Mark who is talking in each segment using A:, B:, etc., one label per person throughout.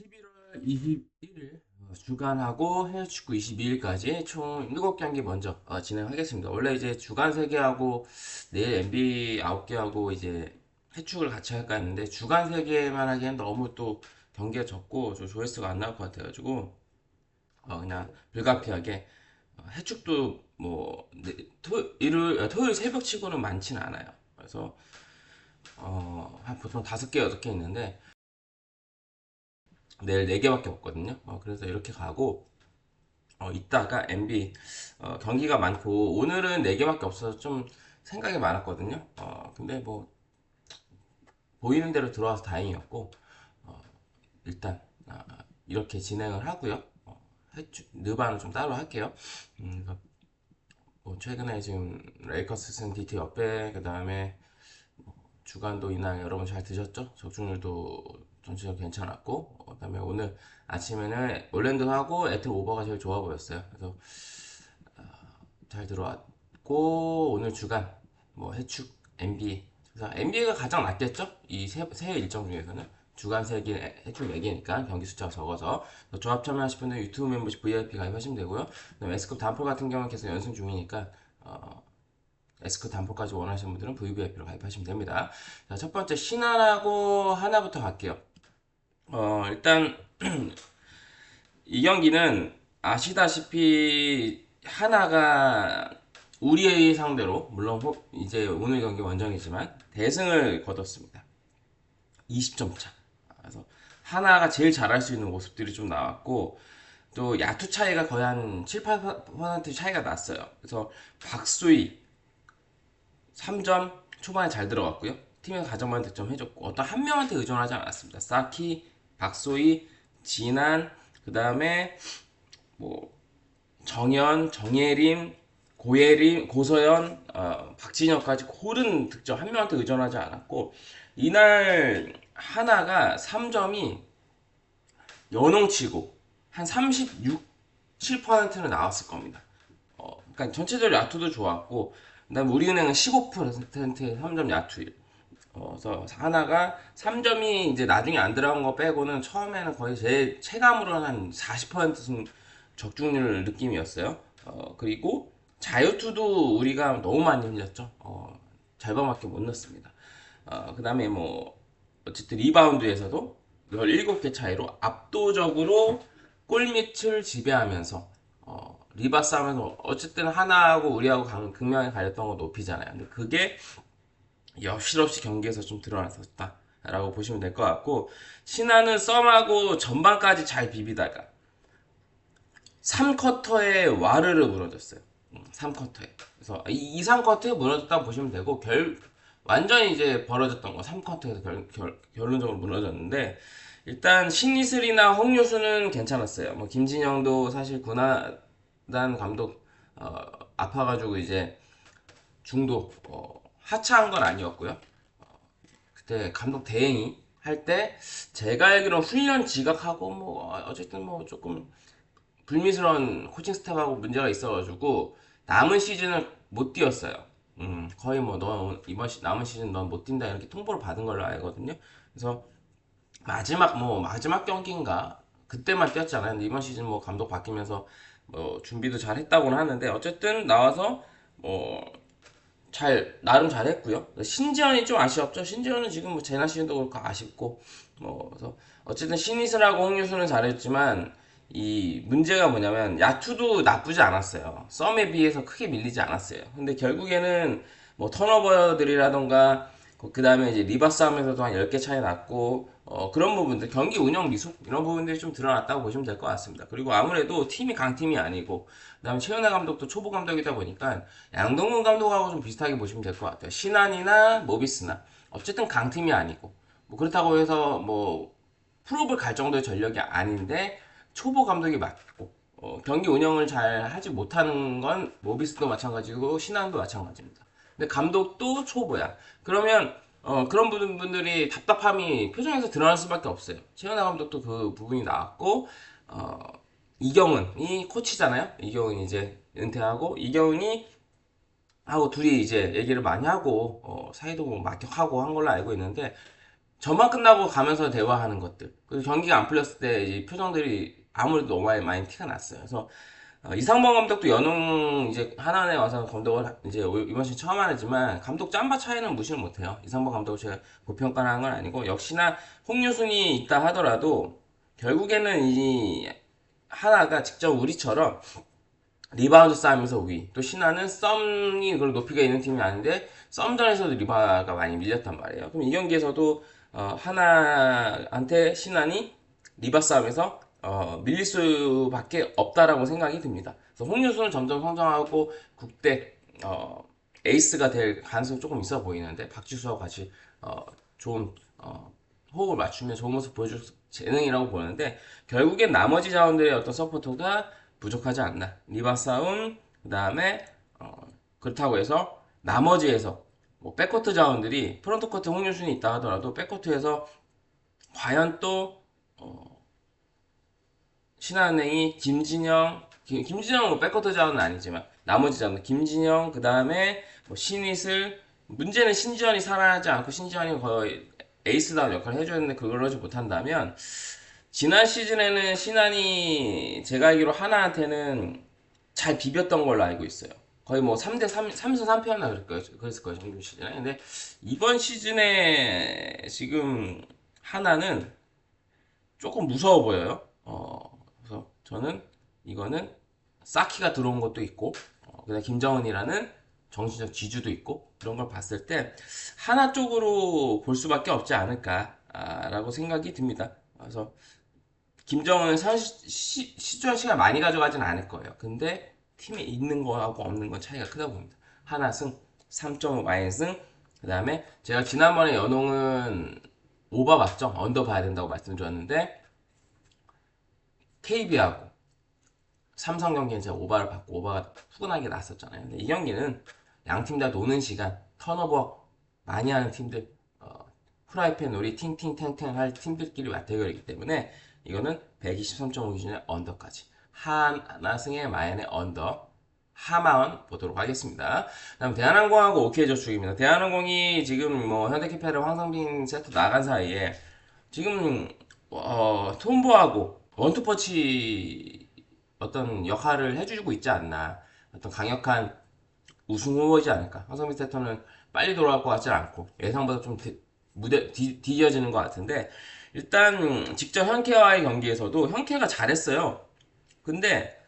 A: 11월 21일 어, 주간하고 해외축구 22일까지 총 7경기 먼저 어, 진행하겠습니다. 원래 이제 주간 3개하고 내일 NBA 9개하고 이제 해축을 같이 할까 했는데 주간 3개만 하기엔 너무 또 경기가 적고 좀 조회수가 안 나올 것 같아가지고 어, 그냥 불가피하게 어, 해축도 뭐 네, 토, 일요일, 토요일 새벽 치고는 많지는 않아요. 그래서 어, 한 보통 5개, 6개 있는데 내일 4개밖에 없거든요. 어, 그래서 이렇게 가고, 어, 이따가 MB, 어, 경기가 많고, 오늘은 4개밖에 없어서 좀 생각이 많았거든요. 어, 근데 뭐, 보이는 대로 들어와서 다행이었고, 어, 일단, 아, 이렇게 진행을 하고요. 어, 해주, 느바는 좀 따로 할게요. 음, 뭐 최근에 지금 레이커스 쓴 DT 옆에, 그 다음에 주간도 이날 여러분 잘 드셨죠? 적중률도 전체적으로 괜찮았고 어, 그다음에 오늘 아침에는 올랜드하고 애틀 오버가 제일 좋아 보였어요. 그래서 어, 잘 들어왔고 오늘 주간 뭐 해축 NBA 그래서 NBA가 가장 낫겠죠? 이세세 일정 중에서는 주간 세개 해축 4개니까 경기 숫자가 적어서 조합 참여하실 분들 유튜브 멤버십 VIP 가입하시면 되고요. 그다음에 S급 단폴 같은 경우는 계속 연승 중이니까 어, S급 단포까지 원하시는 분들은 VVIP로 가입하시면 됩니다. 자, 첫 번째 신하라고 하나부터 갈게요. 어, 일단 이 경기는 아시다시피 하나가 우리의 상대로 물론 호- 이제 오늘 경기 원정이지만 대승을 거뒀습니다. 20점 차. 그래서 하나가 제일 잘할 수 있는 모습들이 좀 나왔고 또 야투 차이가 거의 한 7, 8% 차이가 났어요. 그래서 박수희 3점 초반에 잘 들어갔고요. 팀에서 많은 득점 해줬고 어떤 한 명한테 의존하지 않았습니다. 사키, 박소희, 진한, 그 다음에 뭐 정현, 정예림, 고예림, 고서연, 어, 박진혁까지 고른 득점 한 명한테 의존하지 않았고 이날 하나가 3점이 연홍치고 한 36, 7%는 나왔을 겁니다. 어, 그러니까 전체적으로 야투도 좋았고 그다음 우리은행은 15%의 3점 야투율. 어, 그래서 하나가 3점이 이제 나중에 안 들어간 거 빼고는 처음에는 거의 제 체감으로는 한 40% 적중률 느낌이었어요. 어, 그리고 자유투도 우리가 너무 많이 흘렸죠. 어, 절반밖에 못 넣습니다. 어, 그 다음에 뭐, 어쨌든 리바운드에서도 17개 차이로 압도적으로 골밑을 지배하면서 어, 리바 싸움에서 어쨌든 하나하고 우리하고 강, 극명히 가렸던 거 높이잖아요. 근데 그게 여실없이 경기에서 좀 드러났었다 라고 보시면 될 것 같고 신하는 썸하고 전반까지 잘 비비다가 3쿼터에 와르르 무너졌어요. 3쿼터에. 그래서 이 2, 3쿼터에 무너졌다고 보시면 되고 결 완전히 이제 벌어졌던 거 3쿼터에서 결, 결, 결론적으로 무너졌는데 일단 신이슬이나 홍유수는 괜찮았어요. 뭐 김진영도 사실 군하단 감독 어, 아파가지고 이제 중도 어, 하차한 건 아니었고요. 어, 그때 감독 대행이 할 때 제가 알기로는 훈련 지각하고 뭐 어, 어쨌든 뭐 조금 불미스러운 코칭 스텝하고 문제가 있어가지고 남은 시즌을 못 뛰었어요. 음, 거의 뭐 너 이번 시, 남은 시즌 넌 못 뛴다 이렇게 통보를 받은 걸로 알거든요. 그래서 마지막 뭐 마지막 경기인가 그때만 뛰었잖아요. 근데 이번 시즌 뭐 감독 바뀌면서 뭐 준비도 잘 했다고는 하는데 어쨌든 나와서 뭐 잘 나름 잘했고요. 신지현이 좀 아쉬웠죠. 신지현은 지금 뭐 재나 시즌도 그렇고 아쉽고 뭐 그래서 어쨌든 신이슬하고 홍유수는 잘했지만 이 문제가 뭐냐면 야투도 나쁘지 않았어요. 썸에 비해서 크게 밀리지 않았어요. 근데 결국에는 뭐 턴오버들이라던가 그 다음에 이제 리바 싸움에서도 한 10개 차이 났고 어, 그런 부분들 경기 운영 미숙 이런 부분들이 좀 드러났다고 보시면 될 것 같습니다. 그리고 아무래도 팀이 강팀이 아니고 그 다음에 최은혜 감독도 초보 감독이다 보니까 양동근 감독하고 좀 비슷하게 보시면 될 것 같아요. 신한이나 모비스나 어쨌든 강팀이 아니고 뭐 그렇다고 해서 뭐 프로볼 갈 정도의 전력이 아닌데 초보 감독이 맞고 어, 경기 운영을 잘 하지 못하는 건 모비스도 마찬가지고 신한도 마찬가지입니다. 근데 감독도 초보야. 그러면 어, 그런 분- 분들이 답답함이 표정에서 드러날 수밖에 없어요. 최현아 감독도 그 부분이 나왔고 어, 이경은이 코치잖아요. 이경은 이제 은퇴하고 이경은이 하고 둘이 이제 얘기를 많이 하고 어, 사이도 뭐 막격하고 한 걸로 알고 있는데 전반 끝나고 가면서 대화하는 것들 그리고 경기가 안 풀렸을 때이 표정들이 아무래도 너무 많이, 많이 티가 났어요. 그래서 어, 이상범 감독도 연ung 이제 하나에 와서 감독을 이제 이번 시즌 처음 하지만 감독 짬바 차이는 무시를 못해요. 이상범 감독을 제가 고평가를 한 건 아니고 역시나 홍유순이 있다 하더라도 결국에는 이 하나가 직접 우리처럼 리바운드 싸움에서 위. 또 신하는 썸이 그걸 높이가 있는 팀이 아닌데 썸전에서도 리바가 많이 밀렸단 말이에요. 그럼 이 경기에서도 어, 하나한테 신한이 리바 싸움에서 어, 밀릴 수밖에 없다라고 생각이 듭니다. 그래서 홍유수는 점점 성장하고 국대 어, 에이스가 될 가능성이 조금 있어 보이는데 박지수와 같이 어, 좋은 어, 호흡을 맞추면 좋은 모습 보여줄 재능이라고 보는데 결국엔 나머지 자원들의 어떤 서포터가 부족하지 않나. 리바 싸움 그 다음에 어, 그렇다고 해서 나머지에서 뭐 백코트 자원들이 프론트 코트 홍유순이 있다 하더라도 백코트에서 과연 또 어, 신한은행이 김진영, 김, 김진영은 뭐 백커터 자원은 아니지만 나머지 자원 김진영 그 다음에 뭐 신윗을 문제는 신지현이 살아나지 않고 신지현이 거의 에이스다운 역할을 해줘야 되는데 그걸 하지 못한다면 지난 시즌에는 신한이 제가 알기로 하나한테는 잘 비볐던 걸로 알고 있어요. 거의 뭐 3대 3, 3선 3패였나 그럴 거예요. 그랬을 거예요. 정규 시즌에. 근데 이번 시즌에 지금 하나는 조금 무서워 보여요. 어, 저는 이거는 사키가 들어온 것도 있고 어, 그다음 김정은이라는 정신적 지주도 있고 이런 걸 봤을 때 하나 쪽으로 볼 수밖에 없지 않을까라고 생각이 듭니다. 그래서 시, 시주한 시간 많이 가져가진 않을 거예요. 근데 팀에 있는 거하고 없는 건 차이가 크다고 봅니다. 하나 승, 3.5 마이너승, 그 다음에 제가 지난번에 연홍은 오버 봤죠? 언더 봐야 된다고 말씀드렸는데 KB하고 삼성 경기는 제가 오바를 받고 오바가 푸근하게 났었잖아요. 근데 이 경기는 양 팀 다 노는 시간, 턴오버 많이 하는 팀들, 어, 프라이팬 놀이 팅팅탱탱 할 팀들끼리 맞대결이기 때문에 이거는 123.5 기준의 언더까지. 하나승의 마연의 언더. 하마원 보도록 하겠습니다. 다음 대한항공하고 오케이저축입니다. 대한항공이 지금 뭐 현대캐피탈 황성빈 세트 나간 사이에 지금 어, 톰보하고 원투퍼치 어떤 역할을 해주고 있지 않나. 어떤 강력한 우승 후보이지 않을까. 황성민 세터는 빨리 돌아올 것 같지 않고 예상보다 좀 디, 무대 뒤, 뒤져지는 것 같은데 일단 직접 현케와의 경기에서도 현케가 잘했어요. 근데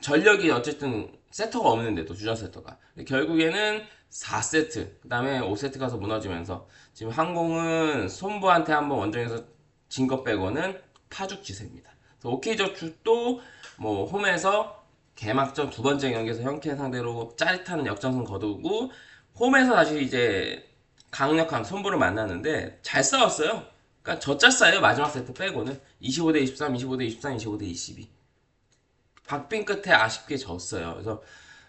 A: 전력이 어쨌든 세터가 없는데도 주전 세터가 결국에는 4세트 그 다음에 5세트 가서 무너지면서 지금 항공은 손부한테 한번 원정에서 진 것 빼고는 파죽지세입니다. 오케이저축도 뭐 홈에서 개막전 두 번째 경기에서 형케 상대로 짜릿한 역전승 거두고 홈에서 다시 이제 강력한 손부를 만났는데 잘 싸웠어요. 그러니까 젖잘 싸요 마지막 세트 빼고는 25대 23, 25대 23, 25대 22. 박빙 끝에 아쉽게 졌어요. 그래서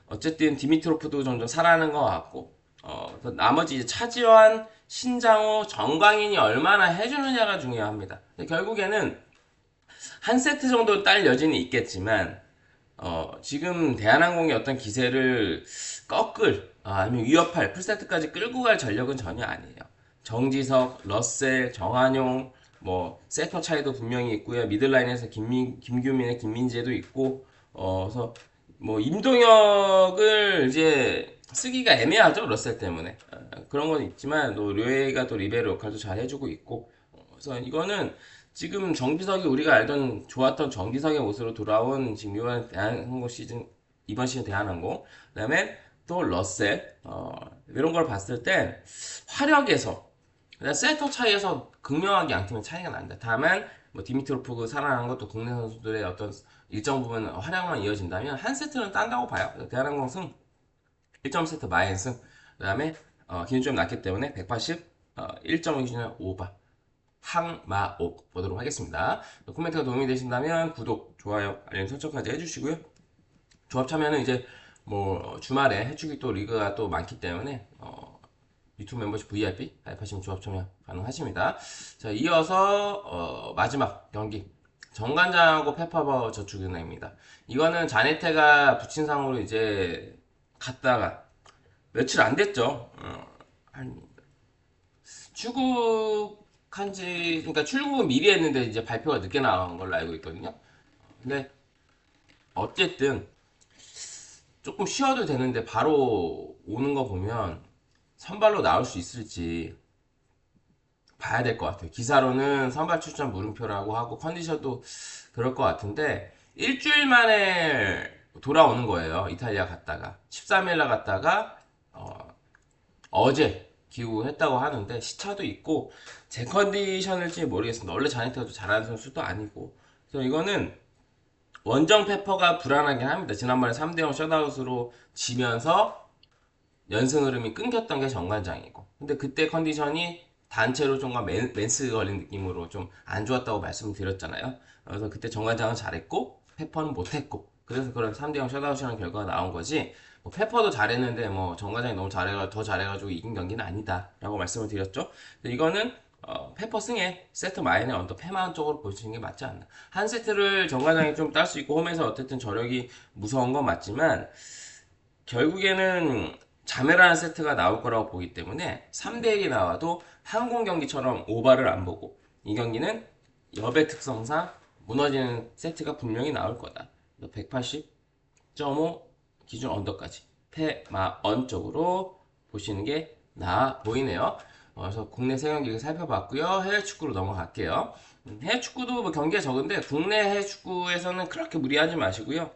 A: 어쨌든 디미트로프도 점점 살아나는 것 같고 어, 나머지 이제 차지환, 신장호, 정광인이 얼마나 해주느냐가 중요합니다. 결국에는 한 세트 정도 딸 여지는 있겠지만 어, 지금 대한항공의 어떤 기세를 꺾을 아, 아니면 위협할 풀세트까지 끌고 갈 전력은 전혀 아니에요. 정지석, 러셀, 정한용, 뭐 세터 차이도 분명히 있고요. 미들라인에서 김민, 김규민의 김민재도 있고 어, 그래서 뭐 임동혁을 이제 쓰기가 애매하죠 러셀 때문에 어, 그런 건 있지만 또 류에가 또 리베로 역할도 잘 해주고 있고 어, 그래서 이거는 지금 정기석이 우리가 알던 좋았던 정기석의 모습으로 돌아온 지금 이번 대한항공 시즌 이번 시즌 대한항공 그다음에 또 러셀 어, 이런 걸 봤을 때 화력에서 세터 차이에서 극명하게 양 팀의 차이가 난다. 다만 뭐 디미트로프그 살아난 것도 국내 선수들의 어떤 일정 부분 활약만 이어진다면 한 세트는 딴다고 봐요. 대한항공 승 1.세트 마인 승 그다음에 어, 기준 좀 낮기 때문에 180 어, 1.5 기준에 오바 항마옥 보도록 하겠습니다. 코멘트가 도움이 되신다면 구독, 좋아요, 알림 설정까지 해주시고요. 조합 참여는 이제 뭐 주말에 해축이 또 리그가 또 많기 때문에 어, 유튜브 멤버십 VIP 가입하시면 조합 참여 가능하십니다. 자 이어서 어, 마지막 경기 정관장하고 페퍼버 저축은행입니다. 이거는 자네테가 부친상으로 이제 갔다가 며칠 안 됐죠. 어, 한 출국 한지 그러니까 출국은 미리 했는데 이제 발표가 늦게 나온 걸로 알고 있거든요. 근데 어쨌든 조금 쉬어도 되는데 바로 오는 거 보면 선발로 나올 수 있을지 봐야 될 것 같아요. 기사로는 선발 출전 물음표라고 하고 컨디션도 그럴 것 같은데 일주일 만에 돌아오는 거예요. 이탈리아 갔다가 13일 날 갔다가 어, 제 귀국했다고 하는데 시차도 있고 제 컨디션일지 모르겠습니다. 원래 자네트가도 잘하는 선수도 아니고 그래서 이거는 원정 페퍼가 불안하긴 합니다. 지난번에 3대0 셧아웃으로 지면서 연승 흐름이 끊겼던 게 정관장이고 근데 그때 컨디션이 단체로 좀가 맨스 걸린 느낌으로 좀 안 좋았다고 말씀을 드렸잖아요. 그래서 그때 정관장은 잘했고 페퍼는 못했고 그래서 그런 3대0 셧아웃이라는 결과가 나온 거지 뭐 페퍼도 잘했는데 뭐 정관장이 너무 잘해가 더 잘해가지고 이긴 경기는 아니다라고 말씀을 드렸죠. 이거는 어, 페퍼 승에 세트 마인의 언더 패만 쪽으로 보시는 게 맞지 않나. 한 세트를 정관장이 좀 딸 수 있고 홈에서 어쨌든 저력이 무서운 건 맞지만 결국에는 자매라는 세트가 나올 거라고 보기 때문에 3대1이 나와도 항공 경기처럼 오바를 안 보고 이 경기는 여배 특성상 무너지는 세트가 분명히 나올 거다. 180.5 기준 언더까지 패마언 쪽으로 보시는 게 나아 보이네요. 어, 그래서 국내 세 경기 살펴봤고요. 해외 축구로 넘어갈게요. 음, 해외 축구도 뭐 경기가 적은데 국내 해외 축구에서는 그렇게 무리하지 마시고요.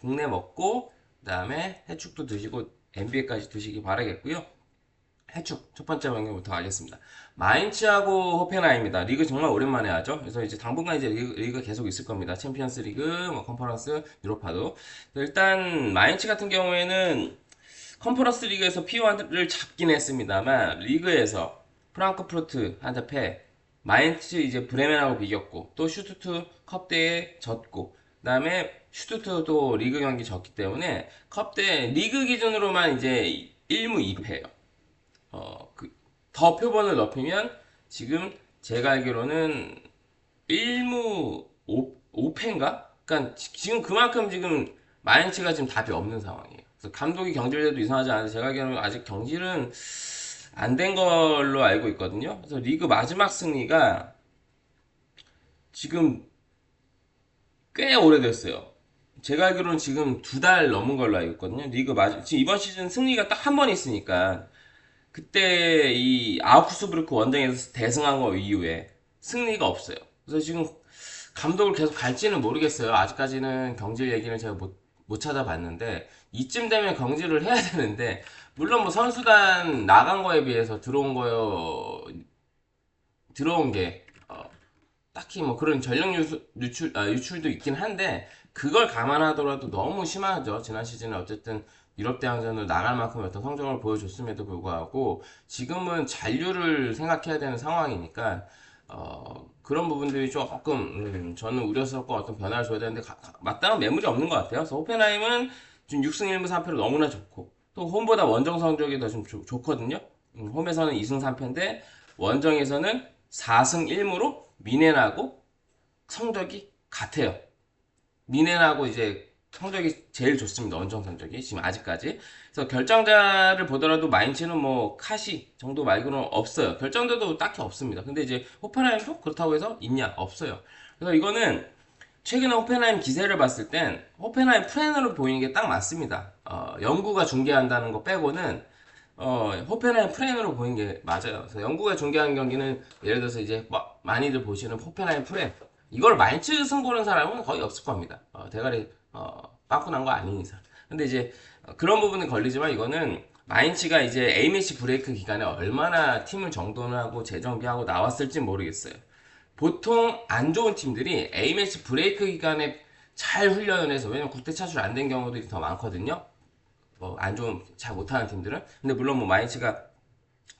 A: 국내 먹고 그다음에 해외 축도 드시고 NBA까지 드시기 바라겠고요. 해축 첫 번째 경기부터 하겠습니다. 마인츠하고 호펜하입니다. 리그 정말 오랜만에 하죠. 그래서 이제 당분간 이제 리그, 리그 계속 있을 겁니다. 챔피언스 리그, 뭐 컨퍼런스, 유로파도. 일단 마인츠 같은 경우에는 컨퍼런스 리그에서 P1을 잡긴 했습니다만 리그에서 프랑크푸르트한테 패, 마인츠 이제 브레멘하고 비겼고 또 슈투트 컵대에 졌고 그다음에 슈투트도 리그 경기 졌기 때문에 컵대 리그 기준으로만 이제 1무 2패예요. 어, 그, 더 표본을 넓히면 지금 제가 알기로는 1무 5, 5패인가? 그러니까 지금 그만큼 지금 마인츠가 지금 답이 없는 상황이에요. 그래서 감독이 경질돼도 이상하지 않은데 제가 알기로는 아직 경질은 안 된 걸로 알고 있거든요. 그래서 리그 마지막 승리가 지금 꽤 오래됐어요. 제가 알기로는 지금 두 달 넘은 걸로 알고 있거든요. 리그 마지 지금 이번 시즌 승리가 딱 한 번 있으니까 그때 이 아우크스부르크 원정에서 대승한 거 이후에 승리가 없어요. 그래서 지금 감독을 계속 갈지는 모르겠어요. 아직까지는 경질 얘기는 제가 못, 못 찾아봤는데 이쯤 되면 경질을 해야 되는데 물론 뭐 선수단 나간 거에 비해서 들어온 거요 들어온 게 어, 딱히 뭐 그런 전력 유출, 아, 유출도 있긴 한데 그걸 감안하더라도 너무 심하죠. 지난 시즌에 어쨌든 유럽 대항전으로 나갈 만큼 어떤 성적을 보여줬음에도 불구하고 지금은 잔류를 생각해야 되는 상황이니까 어, 그런 부분들이 조금 음, 저는 우려스럽고 어떤 변화를 줘야 되는데 가, 가, 마땅한 매물이 없는 것 같아요. 그래서 호펜하임은 지금 6승 1무 3패로 너무나 좋고 또 홈보다 원정 성적이 더 좀 좋거든요. 음, 홈에서는 2승 3패인데 원정에서는 4승 1무로 미넨하고 성적이 같아요. 미넨하고 이제 성적이 제일 좋습니다. 원정 성적이 지금 아직까지. 그래서 결정자를 보더라도 마인츠는 뭐 카시 정도 말고는 없어요. 결정자도 딱히 없습니다. 근데 이제 호펜하임도 그렇다고 해서 있냐? 없어요. 그래서 이거는 최근에 호펜하임 기세를 봤을 땐 호펜하임 프렌으로 보이는 게 딱 맞습니다. 어, 영구가 중계한다는 거 빼고는 어, 호펜하임 프렌으로 보이는 게 맞아요. 그래서 영구가 중계하는 경기는 예를 들어서 이제 뭐, 많이들 보시는 호펜하임 프렌 이걸 마인츠 승 보는 사람은 거의 없을 겁니다. 어, 대가리 어, 빠꾸 난 거 아닌 이상. 근데 이제 그런 부분은 걸리지만 이거는 마인츠가 이제 A매치 브레이크 기간에 얼마나 팀을 정돈하고 재정비하고 나왔을지 모르겠어요. 보통 안 좋은 팀들이 A매치 브레이크 기간에 잘 훈련을 해서 왜냐면 국대 차출 안 된 경우들이 더 많거든요. 뭐 안 좋은 잘 못하는 팀들은 근데 물론 뭐 마인츠가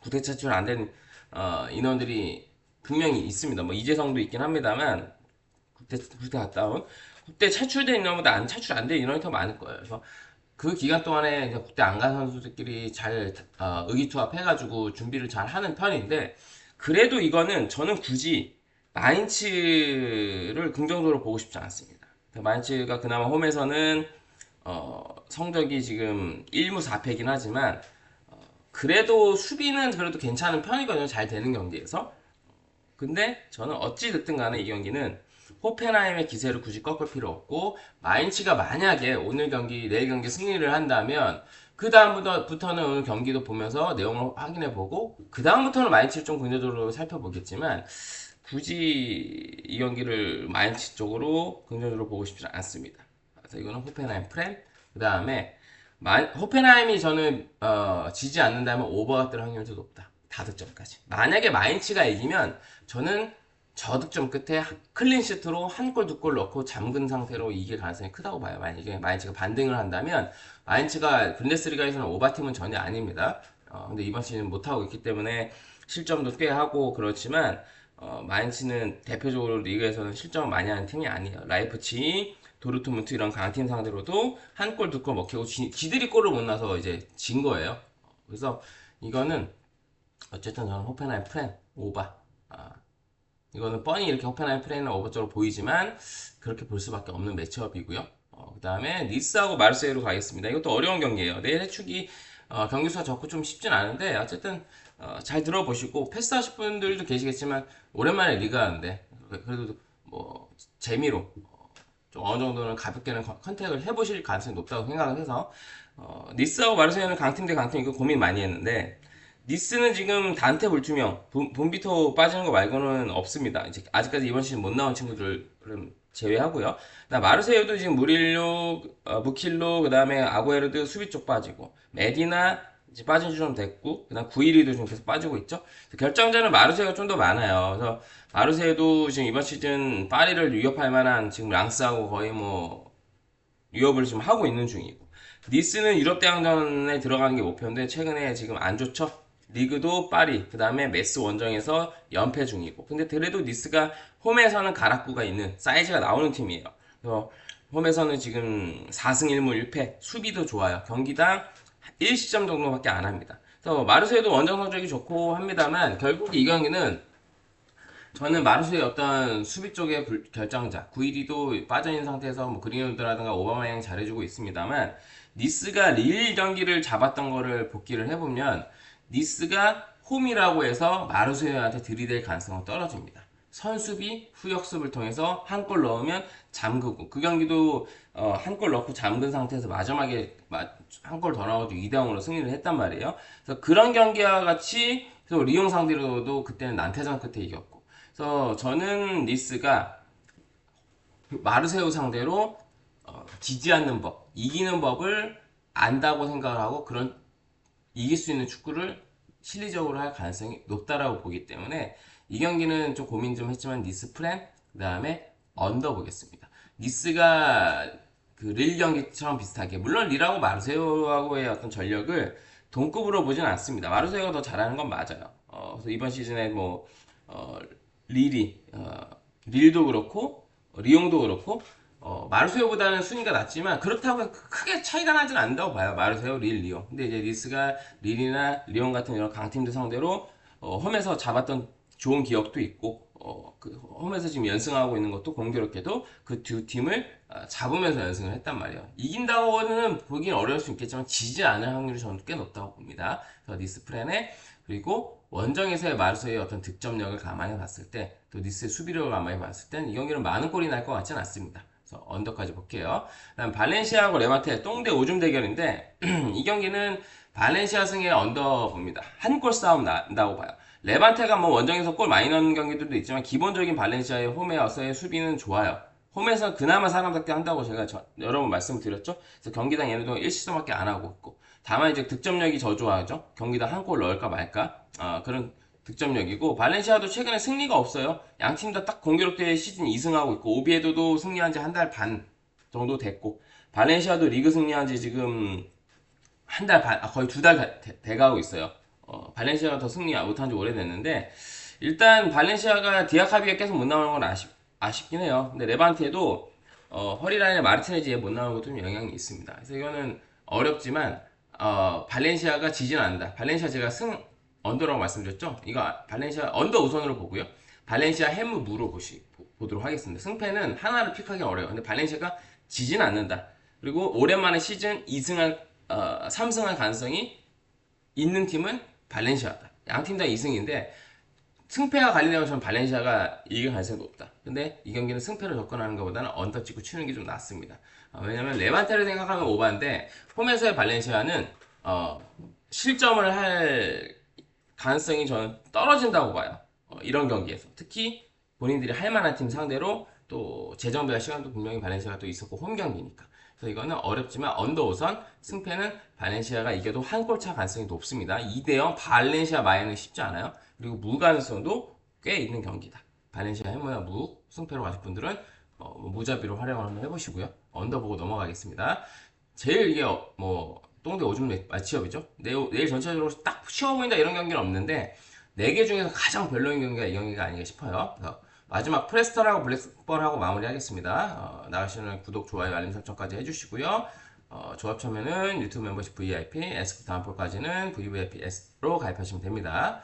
A: 국대 차출 안된 어, 인원들이 분명히 있습니다. 뭐 이재성도 있긴 합니다만 국대 국대 갔다 온 그때 차출된 인원보다 안 차출 안 된 인원이 더 많을 거예요. 그래서 그 기간 동안에 그때 안 간 선수들끼리 잘 어, 의기투합해가지고 준비를 잘 하는 편인데 그래도 이거는 저는 굳이 마인츠를 긍정적으로 보고 싶지 않습니다. 마인츠가 그나마 홈에서는 어, 성적이 지금 1무 4패긴 하지만 어, 그래도 수비는 그래도 괜찮은 편이거든요. 잘 되는 경기에서 근데 저는 어찌 됐든 간에 이 경기는 호펜하임의 기세를 굳이 꺾을 필요 없고 마인츠가 만약에 오늘 경기 내일 경기 승리를 한다면 그 다음부터는 오늘 경기도 보면서 내용을 확인해 보고 그 다음부터는 마인츠를 좀 긍정적으로 살펴보겠지만 굳이 이 경기를 마인츠 쪽으로 긍정적으로 보고 싶지 않습니다. 그래서 이거는 호펜하임 프렘 그 다음에 호펜하임이 저는 어, 지지 않는다면 오버가 뜰 확률이 더 높다. 다득점까지. 만약에 마인츠가 이기면 저는 저득점 끝에 클린시트로 한 골, 두 골 넣고 잠근 상태로 이길 가능성이 크다고 봐요. 만약에 마인츠가 반등을 한다면 마인츠가 분데스리가에서는 오바팀은 전혀 아닙니다. 어, 근데 이번 시즌 못하고 있기 때문에 실점도 꽤 하고 그렇지만 어, 마인츠는 대표적으로 리그에서는 실점을 많이 하는 팀이 아니에요. 라이프치, 도르트문트 이런 강팀 상대로도 한 골, 두 골 먹히고 지, 지들이 골을 못 나서 이제 진 거예요. 그래서 이거는 어쨌든 저는 호펜하임 프렌 오바. 아, 이거는 뻔히 이렇게 호펜하임 프렌은 오버 쪽으로 보이지만 그렇게 볼 수밖에 없는 매치업이고요. 어, 그 다음에 니스하고 마르세유로 가겠습니다. 이것도 어려운 경기예요. 내일 해축이 어, 경기 수가 적고 좀 쉽진 않은데 어쨌든 어, 잘 들어보시고 패스하실 분들도 계시겠지만 오랜만에 리가 하는데 그래도 뭐 재미로 어, 좀 어느 정도는 가볍게는 컨택을 해보실 가능성이 높다고 생각을 해서 어, 니스하고 마르세유는 강팀 대 강팀 이거 고민 많이 했는데 니스는 지금 단테 불투명 본비토 빠지는 거 말고는 없습니다. 이제 아직까지 이번 시즌 못 나온 친구들은 제외하고요. 나 마르세유도 지금 무릴로, 어, 무킬로, 그 다음에 아구에르도 수비 쪽 빠지고 메디나 이제 빠진 지 좀 됐고 그 다음 구일이도 좀 계속 빠지고 있죠. 결정자는 마르세유가 좀 더 많아요. 그래서 마르세유도 지금 이번 시즌 파리를 위협할 만한 지금 랑스하고 거의 뭐 위협을 지금 하고 있는 중이고 니스는 유럽 대항전에 들어가는 게 목표인데 최근에 지금 안 좋죠. 리그도 파리, 그 다음에 메스 원정에서 연패 중이고. 근데 그래도 니스가 홈에서는 가락구가 있는 사이즈가 나오는 팀이에요. 그래서 홈에서는 지금 4승 1무 1패, 수비도 좋아요. 경기당 1시점 정도밖에 안 합니다. 그래서 마르세유도 원정 성적이 좋고 합니다만 결국 이 경기는 저는 마르세의 어떤 수비 쪽의 결정자 구이리도 빠져있는 상태에서 뭐 그린우드라든가 오바마양 잘해주고 있습니다만 니스가 릴 경기를 잡았던 거를 복귀를 해보면 니스가 홈이라고 해서 마르세유한테 들이댈 가능성은 떨어집니다. 선수비 후역습을 통해서 한 골 넣으면 잠그고 그 경기도 어, 한 골 넣고 잠근 상태에서 마지막에 한 골 더 넣어가지고 2대 0으로 승리를 했단 말이에요. 그래서 그런 경기와 같이 또 리옹 상대로도 그때는 난태전 끝에 이겼고 그래서 저는 니스가 마르세유 상대로 어, 지지 않는 법, 이기는 법을 안다고 생각을 하고 그런 이길 수 있는 축구를 실리적으로 할 가능성이 높다라고 보기 때문에 이 경기는 좀 고민 좀 했지만 니스 프렌 그 다음에 언더 보겠습니다. 니스가 그 릴 경기처럼 비슷하게 물론 릴하고 마르세유하고의 어떤 전력을 동급으로 보진 않습니다. 마르세유가 더 잘하는 건 맞아요. 어, 그래서 이번 시즌에 뭐 어, 릴이 어, 릴도 그렇고 리옹도 그렇고 어, 마르세유보다는 순위가 낮지만 그렇다고 크게 차이가 나진 않는다고 봐요. 마르세유, 릴, 리옹. 근데 이제 리스가 릴이나 리옹 같은 이런 강팀들 상대로 어, 홈에서 잡았던 좋은 기억도 있고 어, 그 홈에서 지금 연승하고 있는 것도 공교롭게도 그 두 팀을 어, 잡으면서 연승을 했단 말이에요. 이긴다고는 보기는 어려울 수 있겠지만 지지 않을 확률이 저는 꽤 높다고 봅니다. 그래서 니스 프렌에 그리고 원정에서의 마르세유의 어떤 득점력을 감안해 봤을 때 또 니스의 수비력을 감안해 봤을 땐이 경기는 많은 골이 날 것 같지는 않습니다. 그래서 언더까지 볼게요. 다음 발렌시아하고 레마테 똥대 오줌 대결인데 이 경기는 발렌시아 승의 언더 봅니다. 한 골 싸움 난다고 봐요. 레반테가 뭐 원정에서 골 많이 넣는 경기들도 있지만 기본적인 발렌시아의 홈에서의 수비는 좋아요. 홈에서 그나마 사람답게 한다고 제가 저, 여러 번 말씀을 드렸죠. 그래서 경기당 얘네도 1시점밖에 안 하고 있고 다만 이제 득점력이 저조하죠. 경기당 한 골 넣을까 말까 아, 그런 득점력이고 발렌시아도 최근에 승리가 없어요. 양팀 다 딱 공교롭게 시즌 2승하고 있고 오비에도도 승리한 지 한 달 반 정도 됐고 발렌시아도 리그 승리한 지 지금 한 달 반, 아, 거의 두 달 돼가고 있어요. 어, 발렌시아가 더 승리 못한 지 오래됐는데 일단 발렌시아가 디아카비가 계속 못 나오는 건 아쉽, 아쉽긴 해요. 근데 레반테도 어, 허리 라인에 마르티네즈에 못 나오는 것도 좀 영향이 있습니다. 그래서 이거는 어렵지만 어, 발렌시아가 지진 않는다. 발렌시아 제가 승 언더라고 말씀드렸죠? 이거 발렌시아 언더 우선으로 보고요. 발렌시아 해무 무로 보시, 보 도록 하겠습니다. 승패는 하나를 픽하기 어려워요. 근데 발렌시아가 지진 않는다. 그리고 오랜만에 시즌 2승할, 어, 3승할 가능성이 있는 팀은 발렌시아다. 양 팀 다 2승인데 승패가 갈리려면 저는 발렌시아가 이길 가능성이 높다. 근데 이 경기는 승패로 접근하는 것보다는 언더 찍고 치는 게 좀 낫습니다. 어, 왜냐면 레반테를 생각하면 오바인데 홈에서의 발렌시아는 어, 실점을 할 가능성이 저는 떨어진다고 봐요. 어, 이런 경기에서 특히 본인들이 할 만한 팀 상대로 또 재정비할 시간도 분명히 발렌시아가 또 있었고 홈 경기니까. 그래서 이거는 어렵지만 언더 5선 승패는 발렌시아가 이겨도 한 골 차 가능성이 높습니다. 2대0 발렌시아 마이는 쉽지 않아요. 그리고 무 가능성도 꽤 있는 경기다. 발렌시아 해모야 무 승패로 가실 분들은 어, 뭐 무자비로 활용을 한번 해보시고요. 언더 보고 넘어가겠습니다. 제일 이게 어, 뭐 똥대 오줌 마치업이죠. 내일, 내일 전체적으로 딱 쉬워 보인다 이런 경기는 없는데 네개 중에서 가장 별로인 경기가 이 경기가 아닌가 싶어요. 마지막 프레스턴하고 블랙번하고 마무리하겠습니다. 어, 나가시는 구독, 좋아요, 알림 설정까지 해주시고요. 어, 조합 참여는 유튜브 멤버십 VIP, 에스크 다음폴까지는 VVIP로 가입하시면 됩니다.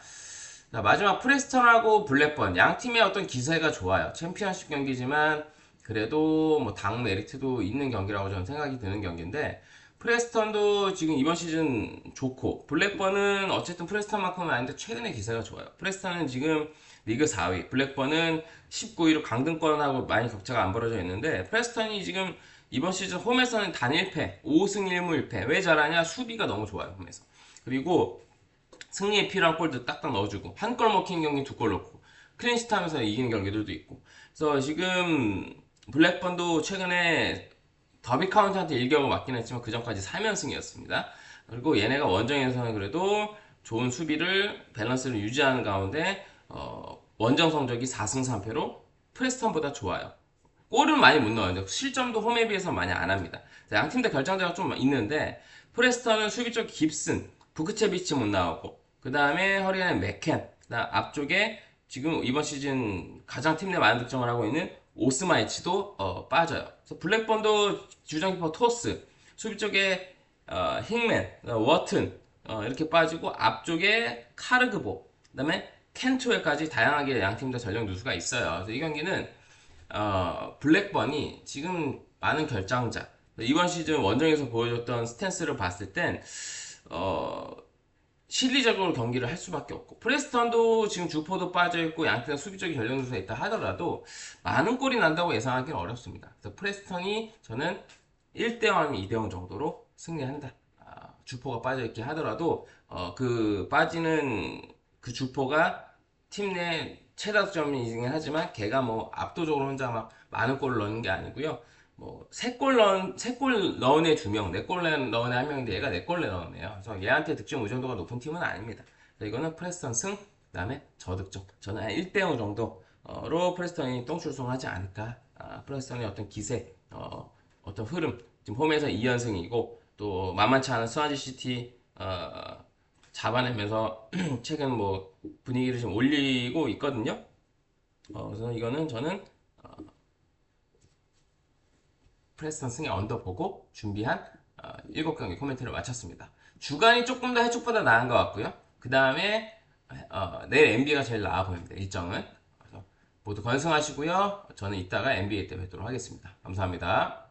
A: 자, 마지막 프레스턴하고 블랙번 양 팀의 어떤 기세가 좋아요. 챔피언십 경기지만 그래도 뭐 당 메리트도 있는 경기라고 저는 생각이 드는 경기인데 프레스턴도 지금 이번 시즌 좋고 블랙번은 어쨌든 프레스턴만큼은 아닌데 최근에 기세가 좋아요. 프레스턴은 지금 리그 4위, 블랙번은 19위로 강등권하고 많이 격차가 안 벌어져 있는데 프레스턴이 지금 이번 시즌 홈에서는 단 1패, 5승 1무 1패. 왜 잘하냐? 수비가 너무 좋아요, 홈에서. 그리고 승리에 필요한 골도 딱딱 넣어주고 한 골 먹힌 경기 두 골 넣고 클린시트 하면서 이기는 경기들도 있고 그래서 지금 블랙번도 최근에 더비 카운트한테 1경을 맞긴 했지만 그 전까지 3연승이었습니다 그리고 얘네가 원정에서는 그래도 좋은 수비를 밸런스를 유지하는 가운데 어, 원정 성적이 4승 3패로 프레스턴보다 좋아요 골은 많이 못 넣어요. 실점도 홈에 비해서 많이 안 합니다. 양팀 다 결정자가 좀 있는데 프레스턴은 수비 쪽 깁슨, 부크체비치 못 나오고 그 다음에 허리에는 맥켄, 그다음 앞쪽에 지금 이번 시즌 가장 팀 내 많은 득점을 하고 있는 오스마이치도 어, 빠져요. 그래서 블랙번도 주전키퍼 토스, 수비 쪽에 어, 힝맨, 워튼 어, 이렇게 빠지고 앞쪽에 카르그보, 그다음에 켄투엘까지 다양하게 양 팀 다 전력 누수가 있어요. 그래서 이 경기는 어, 블랙번이 지금 많은 결장자 이번 시즌 원정에서 보여줬던 스탠스를 봤을 땐 어, 실리적으로 경기를 할 수밖에 없고 프레스턴도 지금 주포도 빠져있고 양팀 수비적인 누수가 있다 하더라도 많은 골이 난다고 예상하기는 어렵습니다. 그래서 프레스턴이 저는 1대0 아니면 2대0 정도로 승리한다. 아, 주포가 빠져있긴 하더라도 어, 그 빠지는 그 주포가 팀 내 최다 득점이긴 하지만 걔가 뭐 압도적으로 혼자 막 많은 골을 넣는 게 아니고요. 뭐세골 넣은 세골 넣은 애두 명, 네골 넣은 애한 명인데 얘가 네골 넣은 애요. 그래서 얘한테 득점 의존도가 높은 팀은 아닙니다. 이거는 프레스턴 승, 그다음에 저득점. 저는 한 1대 0 정도로 프레스턴이 똥출송하지 않을까. 아, 프레스턴의 어떤 기세, 어, 어떤 흐름. 지금 홈에서 2연승이고 또 만만치 않은 스와지 시티 어, 잡아내면서 최근 뭐 분위기를 좀 올리고 있거든요. 어, 그래서 이거는 저는 어, 프레스턴 승의 언더 보고 준비한 어, 7경기 코멘트를 마쳤습니다. 주간이 조금 더 해축보다 나은 것 같고요. 그 다음에 어, 내일 NBA가 제일 나아 보입니다. 일정은. 모두 건승하시고요. 저는 이따가 NBA 때 뵙도록 하겠습니다. 감사합니다.